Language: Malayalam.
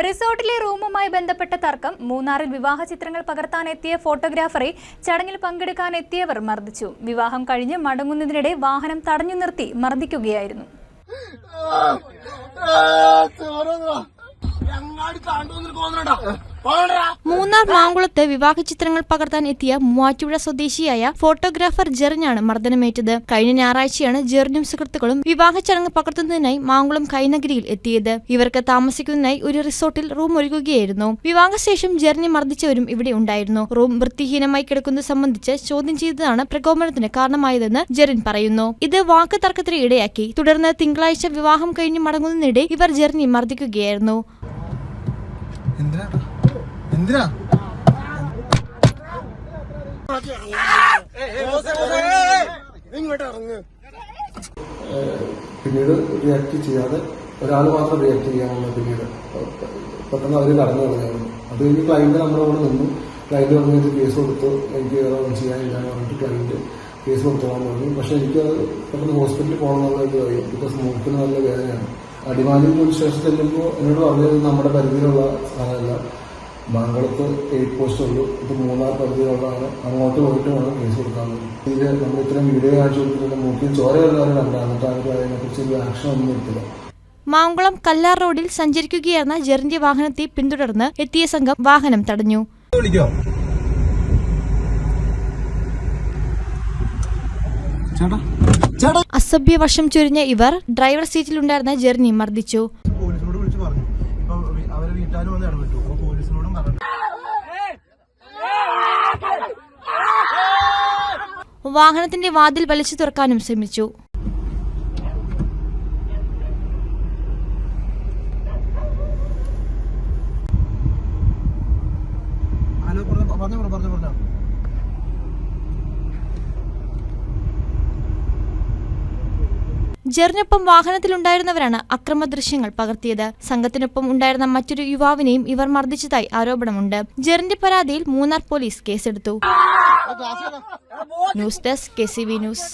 റിസോർട്ടിലെ റൂമുമായി ബന്ധപ്പെട്ട തർക്കം മൂന്നാറിൽ വിവാഹ ചിത്രങ്ങൾ പകർത്താനെത്തിയ ഫോട്ടോഗ്രാഫറെ ചടങ്ങിൽ പങ്കെടുക്കാനെത്തിയവർ മർദ്ദിച്ചു വിവാഹം കഴിഞ്ഞ് മടങ്ങുന്നതിനിടെ വാഹനം തടഞ്ഞു നിർത്തി മർദ്ദിക്കുകയായിരുന്നു പോകണ്ടാ മൂന്നാർ മാങ്കുളത്ത് വിവാഹ ചിത്രങ്ങൾ പകർത്താൻ എത്തിയ മൂവാറ്റുപുഴ സ്വദേശിയായ ഫോട്ടോഗ്രാഫർ ജെറിനാണ് മർദ്ദനമേറ്റത്. കഴിഞ്ഞ ഞായറാഴ്ചയാണ് ജെറിനും സുഹൃത്തുക്കളും വിവാഹ ചടങ്ങ് പകർത്തുന്നതിനായി മാങ്കുളം കൈനഗരിയിൽ എത്തിയത്. ഇവർക്ക് താമസിക്കുന്നതിനായി ഒരു റിസോർട്ടിൽ റൂം ഒരുക്കുകയായിരുന്നു. വിവാഹശേഷം ജെറിനെ മർദ്ദിച്ചവരും ഇവിടെ ഉണ്ടായിരുന്നു. റൂം വൃത്തിഹീനമായി കിടക്കുന്നത് സംബന്ധിച്ച് ചോദ്യം ചെയ്തതാണ് പ്രകോപനത്തിന് കാരണമായതെന്ന് ജെറിൻ പറയുന്നു. ഇത് വാക്ക് തർക്കത്തിന് ഇടയാക്കി. തുടർന്ന് തിങ്കളാഴ്ച വിവാഹം കഴിഞ്ഞ് മടങ്ങുന്നതിനിടെ ഇവർ ജെറിനെ മർദ്ദിക്കുകയായിരുന്നു. എന്തിനാ എന്തിനാ? പിന്നീട് റിയാക്ട് ചെയ്യാതെ ഒരാൾ മാത്രം റിയാക്ട് ചെയ്യാനുള്ള പിന്നീട്. പെട്ടെന്ന് അവർ കടന്നു കളഞ്ഞായിരുന്നു അത് കഴിഞ്ഞ് ക്ലയന്റ് നമ്മുടെ കൂടെ നിന്നു. ക്ലയന്റ് പറഞ്ഞിട്ട് കേസ് കൊടുത്തു? എനിക്ക് വേറെ ഒന്നും ചെയ്യാനില്ല എന്ന് പറഞ്ഞിട്ട് ക്ലയന്റ് കേസ് കൊടുത്തോളാൻ പറഞ്ഞു. പക്ഷെ എനിക്ക് അത് പെട്ടെന്ന് ഹോസ്പിറ്റലിൽ പോകണം എന്നുള്ളത് അറിയാം കഴിയും ബിക്കോസ് മൂക്കിന് നല്ല വേദനയാണ്. അടിമാലി പോലീസ് സ്റ്റേഷൻ ചെല്ലുമ്പോൾ എന്നോട് പറഞ്ഞത് നമ്മുടെ പരിധിയിലുള്ള സ്ഥലമല്ല. മംഗളത്ത് എയ്റ്റ് പോസ്റ്റ് ഉള്ളൂ. ഇത് മൂന്നാർ പരിധിയിലുള്ളതാണ് അങ്ങോട്ട് പോയിട്ട് വേണം കേസ് കൊടുക്കാൻ ഇതിൽ നമ്മൾ ഇത്രയും വീഡിയോ കാണിച്ചു കൊടുത്തിട്ട് മൂക്കിൽ ചോര വരുന്നവരെ കണ്ടാണ് എന്നിട്ട് അവർ അതിനെക്കുറിച്ച് ഒരു ആക്ഷൻ ഒന്നും എടുത്തില്ല. മാങ്കുളം കല്ലാർ റോഡിൽ സഞ്ചരിക്കുകയായിരുന്ന ജെറിന്റെ വാഹനത്തെ പിന്തുടർന്ന് എത്തിയ സംഘം വാഹനം തടഞ്ഞു. അസഭ്യ അസഭ്യവശം ചൊരിഞ്ഞ ഇവർ ഡ്രൈവർ സീറ്റിലുണ്ടായിരുന്ന ജെറിനി മർദ്ദിച്ചു പോലീസിനോട് വിളിച്ച് പറഞ്ഞു ഇപ്പൊ അവരെ വീട്ടുകാരും വന്ന് ഇടപെട്ടു. അപ്പൊ പോലീസിനോടും പറഞ്ഞു വാഹനത്തിന്റെ വാതിൽ വലിച്ചു തുറക്കാനും ശ്രമിച്ചു. ഹലോ പറഞ്ഞു പറഞ്ഞു പറഞ്ഞു പറഞ്ഞു. ജെറിനൊപ്പം വാഹനത്തിലുണ്ടായിരുന്നവരാണ് അക്രമ ദൃശ്യങ്ങൾ പകർത്തിയത്. സംഘത്തിനൊപ്പം ഉണ്ടായിരുന്ന മറ്റൊരു യുവാവിനെയും ഇവർ മർദ്ദിച്ചതായി ആരോപണമുണ്ട്. ജെറിന്റെ പരാതിയിൽ മൂന്നാർ പോലീസ് കേസെടുത്തു. News desk K news.